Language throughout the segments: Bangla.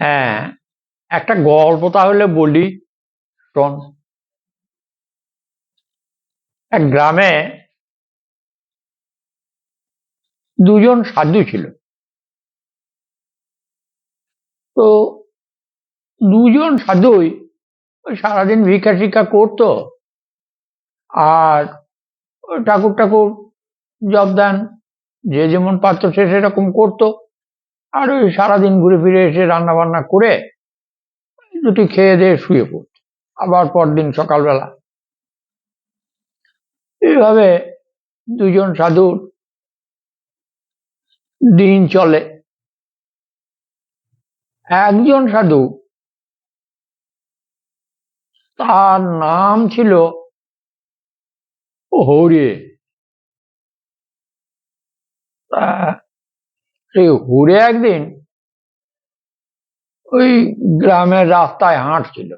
হ্যাঁ একটা গল্প তাহলে বলি, শোন। এক গ্রামে দুজন সাধু ছিল। তো দুজন সাধুই সারাদিন ভিক্ষা শিক্ষা করতো আর ঠাকুর ঠাকুর জব দেন, যে যেমন পাত্র সে সেরকম করতো। আর ওই সারাদিন ঘুরে ফিরে এসে রান্না বান্না করে দুটি খেয়ে দিয়ে শুয়ে পড়ত। আবার পরদিন সকালবেলা। এইভাবে দুজন সাধুর দিন চলে। একজন সাধু তার নাম ছিল হরে সেই হুড়ে একদিন ওই গ্রামের রাস্তায় হাঁটছিল।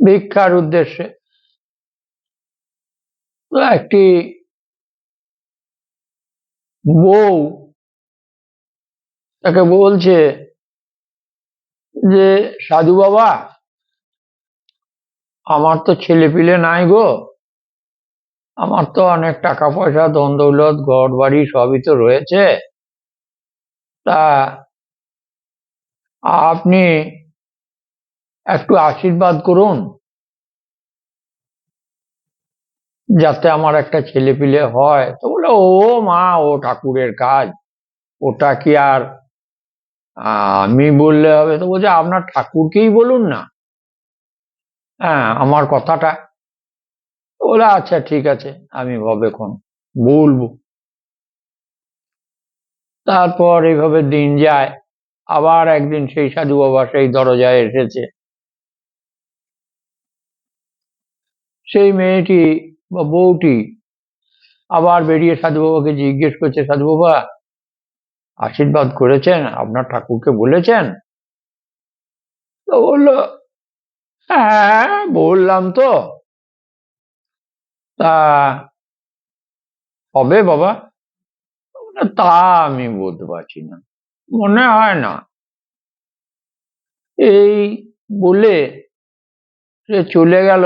ভিক্ষার উদ্দেশ্যে একটি বউ তাকে বলছে যে, সাধু বাবা, আমার তো ছেলে পিলে নাই গো। আমার তো অনেক টাকা পয়সা, ধন ঘর বাড়ি সবই তো রয়েছে। তা আপনি একটু আশীর্বাদ করুন, যাতে আমার একটা ছেলে পিলে হয়। তো বলে, ও মা, ও ঠাকুরের কাজ, ওটা কি আর আমি বললে হবে? তো বলছে, আপনার ঠাকুরকেই বলুন না। হ্যাঁ আমার কথাটা বলে আচ্ছা ঠিক আছে, আমি ভবেক্ষণ বলব। তারপর এইভাবে দিন যায়। আবার একদিন সেই সাধু বাবা সেই দরজায় এসেছে। সেই মেয়েটি বা বউটি আবার বেরিয়ে সাধু বাবাকে জিজ্ঞেস করছে, সাধু বাবা, আশীর্বাদ করেছেন? আপনার ঠাকুরকে বলেছেন? তো বলল হ্যাঁ বললাম তো। তা হবে বাবা? তা আমি বলতে পারছি না। মনে হয় না। এই বলে সে চলে গেল।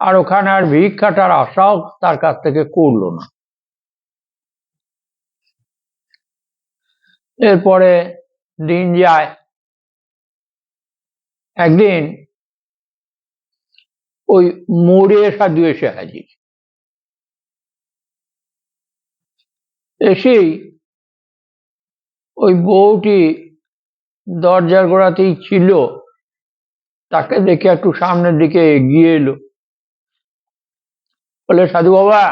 আর ওখানে আর ভিক্ষাটার আশাও তার কাছ থেকে করল না। এরপরে দিন যায়। একদিন ওই মোড়ে সাধু এসে হাজির। এসেই ওই বউটি দরজার গোড়াতেই ছিল, তাকে দেখে একটু সামনের দিকে এগিয়ে এলো। বলে, সাধু বাবা,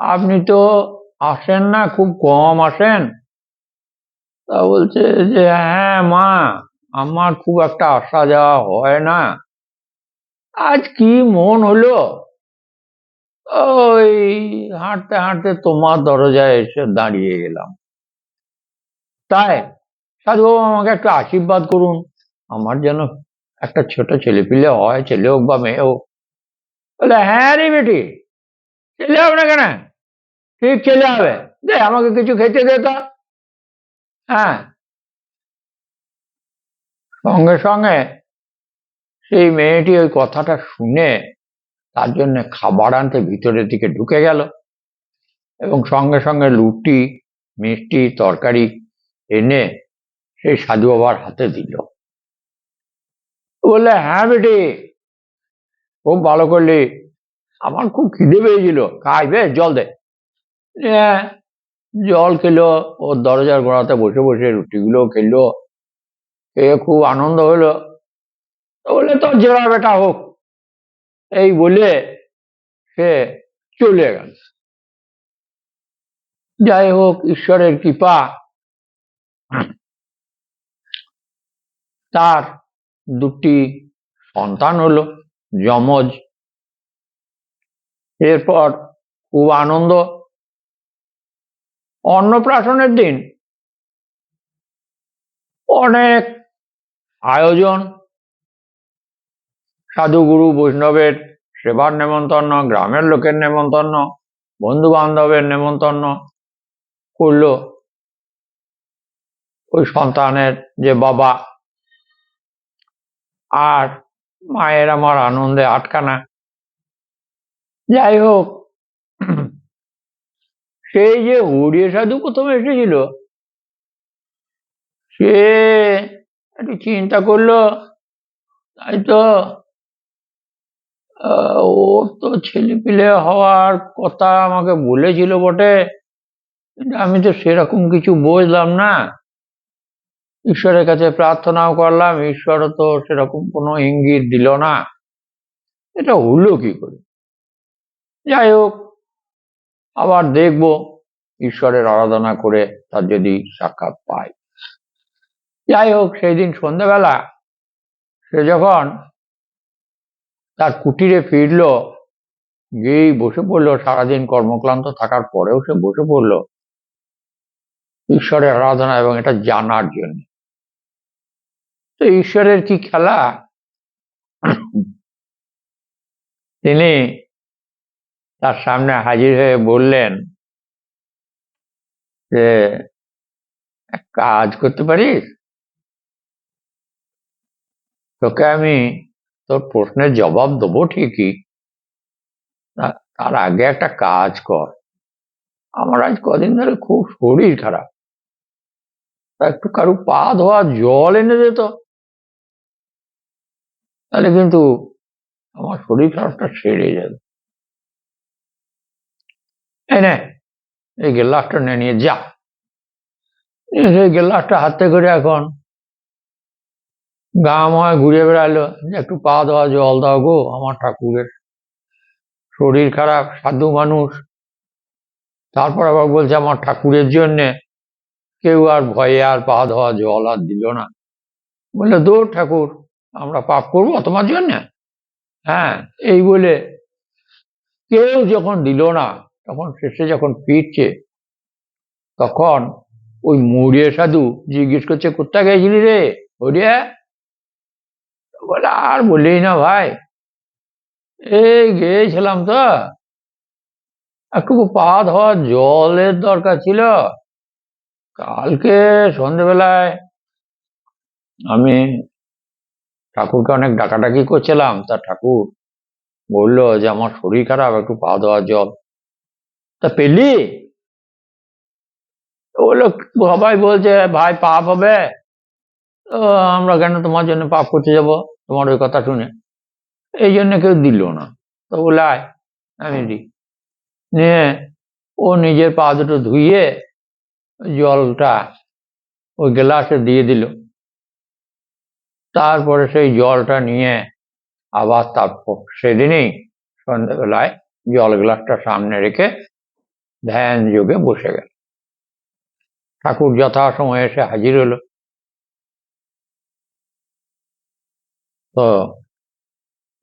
আপনি তো আসেন না, খুব কম আসেন। তা বলছে যে হ্যাঁ মা, আমার খুব একটা আসা যাওয়া হয় না। আজ কি মন হলো? ওই হাঁটতে হাঁটতে তোমার দরজায় এসে দাঁড়িয়ে গেলাম। তাই সাধু বাবা, আমাকে একটু আশীর্বাদ করুন। আমার যেন একটা ছোট ছেলে পিলে হয়, ছেলে হোক বা মেয়ে হোক। বলে হ্যাঁ রে বেটি, ছেলে হবে না কেন? ঠিক ছেলে হবে। দে, আমাকে কিছু খেতে দে তো। হ্যাঁ। সঙ্গে সঙ্গে সেই মেয়েটি ওই কথাটা শুনে তার জন্য খাবার আনতে ভিতরের দিকে ঢুকে গেল এবং সঙ্গে সঙ্গে লুটি মিষ্টি, তরকারি এনে সেই সাধু বাবার হাতে দিল। বললে হ্যাঁ বেটি, খুব ভালো করলি। আমার খুব খিদে পেয়েছিল। খাই বে, জল দে। হ্যাঁ জল খেলো। ওর দরজার গোড়াতে বসে বসে রুটিগুলো খেলো। খেয়ে খুব আনন্দ হলো। বলে তো জোড়া বেটা হোক। এই বলে সে চলে গেল যাই হোক, ঈশ্বরের কৃপা। তার দুটি সন্তান হলো, যমজ। এরপর খুব আনন্দ। অন্নপ্রাশনের দিন অনেক আয়োজন সাধুগুরু বৈষ্ণবের সেবার নেমন্তন্ন, গ্রামের লোকের নেমন্তন্ন বন্ধু বান্ধবের নেমন্তন্ন করল ওই সন্তানের যে বাবা আর মায়ের আমার আনন্দে আটকানা। যাই হোক, সেই যে হরিয় সাধু প্রথমে এসেছিল, সে একটু চিন্তা করল, তাই তো ওর তো ছেলেপিলে হওয়ার কথা আমাকে বলেছিল বটে। আমি তো সেরকম কিছু বুঝলাম না। ঈশ্বরের কাছে প্রার্থনাও করলাম ঈশ্বরও তো সেরকম কোনো ইঙ্গিত দিল না। এটা হলো কি করে? যাই হোক, আবার দেখব ঈশ্বরের আরাধনা করে তার যদি সাক্ষাৎ পাই। যাই হোক, সেই দিন সন্ধ্যাবেলা সে যখন তার কুটিরে ফিরল, গিয়েই বসে পড়ল। সারাদিন কর্মক্লান্ত থাকার পরেও সে বসে পড়ল। ঈশ্বরের আরাধনা এবং এটা জানার জন্য। তো ঈশ্বরের কি খেলা? তিনি তার সামনে হাজির হয়ে বললেন যে কাজ করতে পারিস? তোকে আমি তোর প্রশ্নের জবাব দেবো ঠিকই। তার আগে একটা কাজ কর। আমার আজ কদিন ধরে খুব শরীর খারাপ। তা একটু কারু পা ধোয়া জল এনে দে তাহলে কিন্তু আমার শরীর খারাপটা সেরে যাবে। এই নে, এই গেলাসটা নিয়ে যা। সেই গেলাসটা হাতে করে এখন। গাময় ঘুরে বেড়ালো। একটু পা দেওয়া, জল দাও গো আমার ঠাকুরের। শরীর খারাপ, সাধু মানুষ। তারপর আবার বলছে, আমার ঠাকুরের জন্যে কেউ আর ভয়ে আর পা ধোয়া জল আর দিল না। বললে, দূর ঠাকুর, আমরা পাপ করব তোমার জন্য? হ্যাঁ এই বলে কেউ যখন দিল না, তখন শেষে যখন ফিরছে, তখন ওই মুড়িয়ে সাধু জিজ্ঞেস করছে কোথায় গেছিলি রে হরিয়া বলে, আর বলি না ভাই, এই গিয়েছিলাম তো। একটু পা ধোয়া জলের দরকার ছিল। কালকে সন্ধেবেলায় আমি ঠাকুরকে অনেক ডাকাডাকি করছিলাম। তা ঠাকুর বলল যে, আমার শরীর খারাপ, একটু পা ধোয়ার জল। তা পেলি? বলল, সবাই বলছে, ভাই, পাপ হবে। আমরা কেন তোমার জন্য পাপ করতে যাব? তোমার ওই কথা শুনে। এই জন্য কেউ দিল না। তো বলে আয় আমি দিই। নিয়ে ও নিজের পা দুটো ধুইয়ে জলটা ওই গ্লাসে দিয়ে দিল। তারপরে সেই জলটা নিয়ে আবার তারপর সেদিনই সন্ধ্যাবেলায় জল গ্লাসটা সামনে রেখে ধ্যান যোগে বসে গেল। ঠাকুর যথাসময়ে এসে হাজির হলো। তো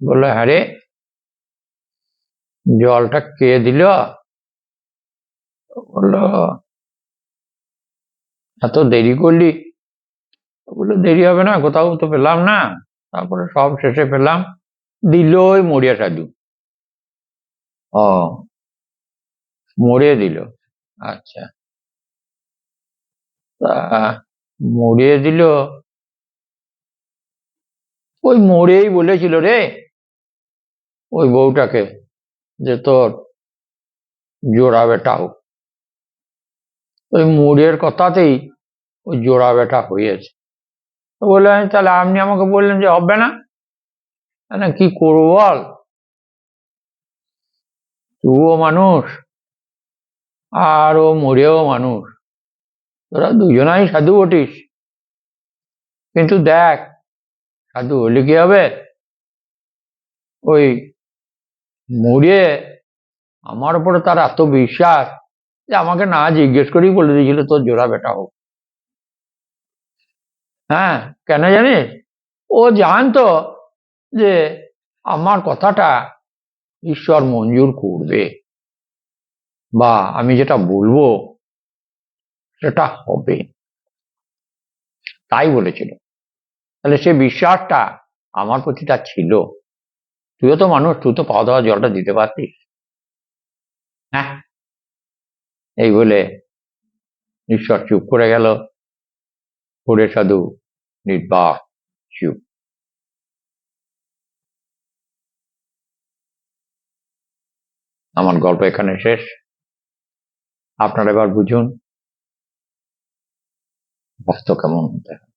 বলল হ্যাঁ জলটা কে দিল? বলল, এত দেরি করলি? বলল, দেরি হবে না, কোথাও তো পেলাম না। তারপরে সব শেষে পেলাম, দিল ওই মরিয়া সাধু। ও, মরিয়ে দিল আচ্ছা। তা মরিয়ে দিল ওই মরেই বলেছিল রে, ওই বউটাকে যে তোর জোড়া বেটা হোক। ওই মোড়ের কথাতেই ওই জোড়া বেটা হয়েছে। তো বললেন তাহলে আপনি আমাকে বললেন যে হবে না? না কি করব বল? তুও মানুষ, আর ও মরেও মানুষ। তোরা দুজনাই সাধু বটিস। কিন্তু দেখ সাধু হলে কি হবে? ওই মরে আমার উপরে তার এত বিশ্বাস যে আমাকে না জিজ্ঞেস করেই বলে দিয়েছিল, তোর জোড়া বেটা হোক। হ্যাঁ কেন জানিস? ও জানতো যে আমার কথাটা ঈশ্বর মঞ্জুর করবে। বা আমি যেটা বলব সেটা হবে। তাই বলেছিল। তাহলে সে বিশ্বাসটা আমার প্রতি তার ছিল। তুইও তো মানুষ, তুই তো পাওয়া দাওয়া জলটা দিতে পারতিস। হ্যাঁ? এই বলে ঈশ্বর চুপ করে গেল। করে সাধু নির্বাক চুপ। আমার গল্প এখানে শেষ। আপনারা এবার বুঝুন, বাস্তব কেমন হতে